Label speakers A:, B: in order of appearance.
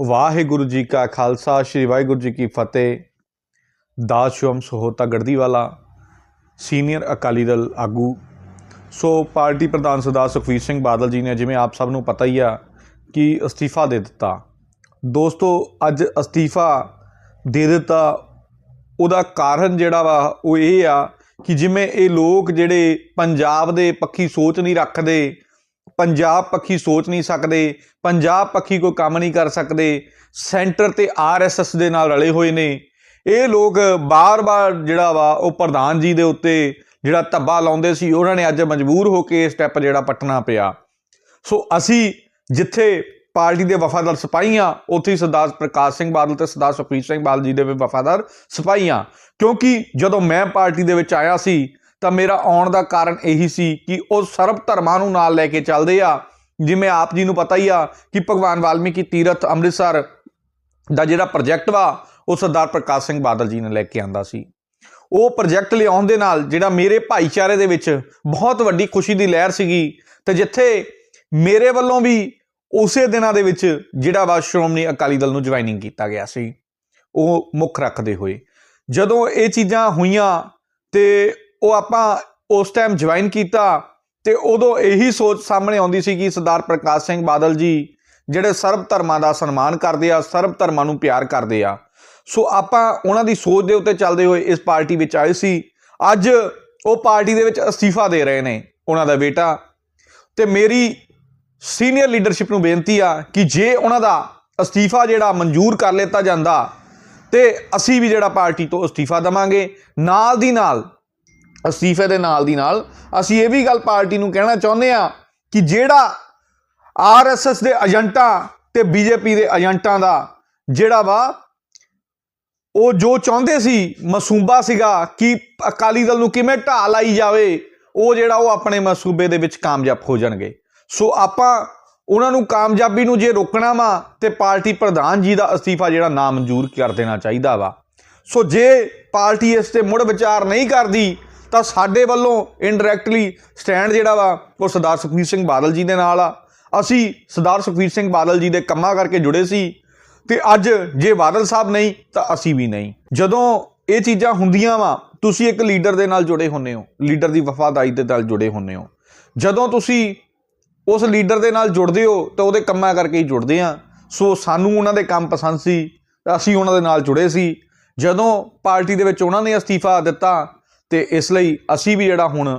A: ਵਾਹਿਗੁਰੂ ਜੀ ਕਾ ਖਾਲਸਾ, ਸ੍ਰੀ ਵਾਹਿਗੁਰੂ ਜੀ ਕੀ ਫਤਿਹ। ਦਾਸ ਸ਼ੁਭਮ ਸਹੋਤਾ ਗੜਦੀਵਾਲਾ, ਸੀਨੀਅਰ ਅਕਾਲੀ ਦਲ ਆਗੂ। ਸੋ ਪਾਰਟੀ ਪ੍ਰਧਾਨ ਸਰਦਾਰ ਸੁਖਵੀਰ ਸਿੰਘ ਬਾਦਲ ਜੀ ਨੇ, ਜਿਵੇਂ ਆਪ ਸਭ ਨੂੰ ਪਤਾ ਹੀ ਆ, ਕਿ ਅਸਤੀਫਾ ਦੇ ਦਿੱਤਾ। ਦੋਸਤੋ, ਅੱਜ ਅਸਤੀਫਾ ਦੇ ਦਿੱਤਾ, ਉਹਦਾ ਕਾਰਨ ਜਿਹੜਾ ਵਾ, ਉਹ ਇਹ ਆ ਕਿ ਜਿਵੇਂ ਇਹ ਲੋਕ ਜਿਹੜੇ ਪੰਜਾਬ ਦੇ ਪੱਖੀ ਸੋਚ ਨਹੀਂ ਰੱਖਦੇ ਪੰਜਾਬ ਪੱਖੀ ਸੋਚ ਨਹੀਂ ਸਕਦੇ, ਪੰਜਾਬ ਪੱਖੀ ਕੋਈ ਕੰਮ ਨਹੀਂ ਕਰ ਸਕਦੇ, ਸੈਂਟਰ ਤੇ ਆਰਐਸਐਸ ਦੇ ਨਾਲ ਰਲੇ ਹੋਏ ਨੇ। ਇਹ ਲੋਕ ਬਾਰ-ਬਾਰ ਜਿਹੜਾ ਵਾ, ਉਹ ਪ੍ਰਧਾਨ ਜੀ ਦੇ ਉੱਤੇ ਜਿਹੜਾ ਧੱਬਾ ਲਾਉਂਦੇ ਸੀ, ਉਹਨਾਂ ਨੇ ਅੱਜ ਮਜਬੂਰ ਹੋ ਕੇ ਇਹ ਸਟੈਪ ਜਿਹੜਾ ਪਟਣਾ ਪਿਆ। ਸੋ ਅਸੀਂ ਜਿੱਥੇ ਪਾਰਟੀ ਦੇ ਵਫਾਦਾਰ ਸਿਪਾਹੀਆਂ, ਉੱਥੇ ਹੀ ਸਰਦਾਰ ਪ੍ਰਕਾਸ਼ ਸਿੰਘ ਬਾਦਲ ਤੇ ਸਰਦਾਰ ਸੁਖਬੀਰ ਸਿੰਘ ਬਾਦਲ ਜੀ ਦੇ ਵੀ ਵਫਾਦਾਰ ਸਿਪਾਹੀਆਂ। ਕਿਉਂਕਿ ਜਦੋਂ ਮੈਂ ਪਾਰਟੀ ਦੇ ਵਿੱਚ ਆਇਆ ਸੀ ਤਾਂ ਮੇਰਾ ਆਉਣ ਦਾ ਕਾਰਨ ਇਹੀ ਸੀ ਕਿ ਉਹ ਸਰਬ ਧਰਮਾਂ ਨੂੰ ਨਾਲ ਲੈ ਕੇ ਚੱਲਦੇ ਆ। ਜਿਵੇਂ ਆਪ ਜੀ ਨੂੰ ਪਤਾ ਹੀ ਆ ਕਿ ਭਗਵਾਨ ਵਾਲਮੀਕੀ ਤੀਰਥ ਅੰਮ੍ਰਿਤਸਰ ਦਾ ਜਿਹੜਾ ਪ੍ਰੋਜੈਕਟ ਵਾ, ਉਹ ਸਰਦਾਰ ਪ੍ਰਕਾਸ਼ ਸਿੰਘ ਬਾਦਲ ਜੀ ਨੇ ਲੈ ਕੇ ਆਂਦਾ ਸੀ। ਉਹ ਪ੍ਰੋਜੈਕਟ ਲਿਆਉਣ ਦੇ ਨਾਲ ਜਿਹੜਾ ਮੇਰੇ ਭਾਈਚਾਰੇ ਦੇ ਵਿੱਚ ਬਹੁਤ ਵੱਡੀ ਖੁਸ਼ੀ ਦੀ ਲਹਿਰ ਸੀਗੀ ਤੇ ਜਿੱਥੇ ਮੇਰੇ ਵੱਲੋਂ ਵੀ ਉਸੇ ਦਿਨਾਂ ਦੇ ਵਿੱਚ ਜਿਹੜਾ ਵਾ ਸ਼੍ਰੋਮਣੀ ਅਕਾਲੀ ਦਲ ਨੂੰ ਜੁਆਇਨਿੰਗ ਕੀਤਾ ਗਿਆ ਸੀ। ਉਹ ਮੁੱਖ ਰੱਖਦੇ ਹੋਏ। ਜਦੋਂ ਇਹ ਚੀਜ਼ਾਂ ਹੋਈਆਂ ਤੇ ਉਹ ਆਪਾਂ ਉਸ ਟਾਈਮ ਜੁਆਇਨ ਕੀਤਾ ਤੇ ਉਦੋਂ ਇਹੀ ਸੋਚ ਸਾਹਮਣੇ ਆਉਂਦੀ ਸੀ ਕਿ ਸਰਦਾਰ ਪ੍ਰਕਾਸ਼ ਸਿੰਘ ਬਾਦਲ ਜੀ ਜਿਹੜੇ ਸਰਬ ਧਰਮਾਂ ਦਾ ਸਨਮਾਨ ਕਰਦੇ ਆ, ਸਰਬ ਧਰਮਾਂ ਨੂੰ ਪਿਆਰ ਕਰਦੇ ਆ। ਸੋ ਆਪਾਂ ਉਹਨਾਂ ਦੀ ਸੋਚ ਦੇ ਉੱਤੇ ਚੱਲਦੇ ਹੋਏ ਇਸ ਪਾਰਟੀ ਵਿੱਚ ਆਏ ਸੀ। ਅੱਜ ਉਹ ਪਾਰਟੀ ਦੇ ਵਿੱਚ ਅਸਤੀਫਾ ਦੇ ਰਹੇ ਨੇ ਉਹਨਾਂ ਦਾ ਬੇਟਾ। ਤੇ ਮੇਰੀ ਸੀਨੀਅਰ ਲੀਡਰਸ਼ਿਪ ਨੂੰ ਬੇਨਤੀ ਆ ਕਿ ਜੇ ਉਹਨਾਂ ਦਾ ਅਸਤੀਫਾ ਜਿਹੜਾ ਮਨਜ਼ੂਰ ਕਰ ਲਿੱਤਾ ਜਾਂਦਾ ਤੇ ਅਸੀਂ ਵੀ ਜਿਹੜਾ ਪਾਰਟੀ ਤੋਂ ਅਸਤੀਫਾ ਦਵਾਂਗੇ। ਨਾਲ ਦੀ ਨਾਲ ਅਸਤੀਫੇ ਦੇ ਨਾਲ ਦੀ ਨਾਲ ਅਸੀਂ ਇਹ ਵੀ ਗੱਲ ਪਾਰਟੀ ਨੂੰ ਕਹਿਣਾ ਚਾਹੁੰਦੇ ਆ ਕਿ ਜਿਹੜਾ ਆਰਐਸਐਸ ਦੇ ਏਜੰਟਾਂ ਤੇ ਬੀਜੇਪੀ ਦੇ ਏਜੰਟਾਂ ਦਾ ਜਿਹੜਾ ਵਾ, ਉਹ ਜੋ ਚਾਹੁੰਦੇ ਸੀ, ਮਸੂਬਾ ਸੀਗਾ ਕਿ ਅਕਾਲੀ ਦਲ ਨੂੰ ਕਿਵੇਂ ਢਾਹ ਲਾਈ ਜਾਵੇ, ਉਹ ਜਿਹੜਾ ਉਹ ਆਪਣੇ ਮਸੂਬੇ ਦੇ ਵਿੱਚ ਕਾਮਯਾਬ ਹੋ ਜਾਣਗੇ। ਸੋ ਆਪਾਂ ਉਹਨਾਂ ਨੂੰ ਕਾਮਯਾਬੀ ਨੂੰ ਜੇ ਰੋਕਣਾ ਵਾ ਤੇ ਪਾਰਟੀ ਪ੍ਰਧਾਨ ਜੀ ਦਾ ਅਸਤੀਫਾ ਜਿਹੜਾ ਨਾ ਮਨਜ਼ੂਰ ਕਰ ਦੇਣਾ ਚਾਹੀਦਾ ਵਾ। ਸੋ ਜੇ ਪਾਰਟੀ ਇਸ ਤੇ ਮੁੜ ਵਿਚਾਰ ਨਹੀਂ ਕਰਦੀ ਤਾਂ ਸਾਡੇ ਵੱਲੋਂ ਇਨਡਾਇਰੈਕਟਲੀ ਸਟੈਂਡ ਜਿਹੜਾ ਵਾ, ਉਹ ਸਰਦਾਰ ਸੁਖਬੀਰ ਸਿੰਘ ਬਾਦਲ ਜੀ ਦੇ ਨਾਲ ਆ। ਅਸੀਂ ਸਰਦਾਰ ਸੁਖਬੀਰ ਸਿੰਘ ਬਾਦਲ ਜੀ ਦੇ ਕੰਮਾਂ ਕਰਕੇ ਜੁੜੇ ਸੀ ਤੇ ਅੱਜ ਜੇ ਬਾਦਲ ਸਾਹਿਬ ਨਹੀਂ, ਤਾਂ ਅਸੀਂ ਵੀ ਨਹੀਂ। ਜਦੋਂ ਇਹ ਚੀਜ਼ਾਂ ਹੁੰਦੀਆਂ ਵਾ, ਤੁਸੀਂ ਇੱਕ ਲੀਡਰ ਦੇ ਨਾਲ ਜੁੜੇ ਹੁੰਨੇ ਹੋ, ਲੀਡਰ ਦੀ ਵਫਾਦਾਰੀ ਦੇ ਨਾਲ ਜੁੜੇ ਹੁੰਨੇ ਹੋ। ਜਦੋਂ ਤੁਸੀਂ ਉਸ ਲੀਡਰ ਦੇ ਨਾਲ ਜੁੜਦੇ ਹੋ, ਤਾਂ ਉਹਦੇ ਕੰਮਾਂ ਕਰਕੇ ਹੀ ਜੁੜਦੇ ਆ। ਸੋ ਸਾਨੂੰ ਉਹਨਾਂ ਦੇ ਕੰਮ ਪਸੰਦ ਸੀ, ਅਸੀਂ ਉਹਨਾਂ ਦੇ ਨਾਲ ਜੁੜੇ ਸੀ। ਜਦੋਂ ਪਾਰਟੀ ਦੇ ਵਿੱਚ ਉਹਨਾਂ ਨੇ ਅਸਤੀਫਾ ਦਿੱਤਾ ਅਤੇ ਇਸ ਲਈ ਅਸੀਂ ਵੀ ਜਿਹੜਾ ਹੁਣ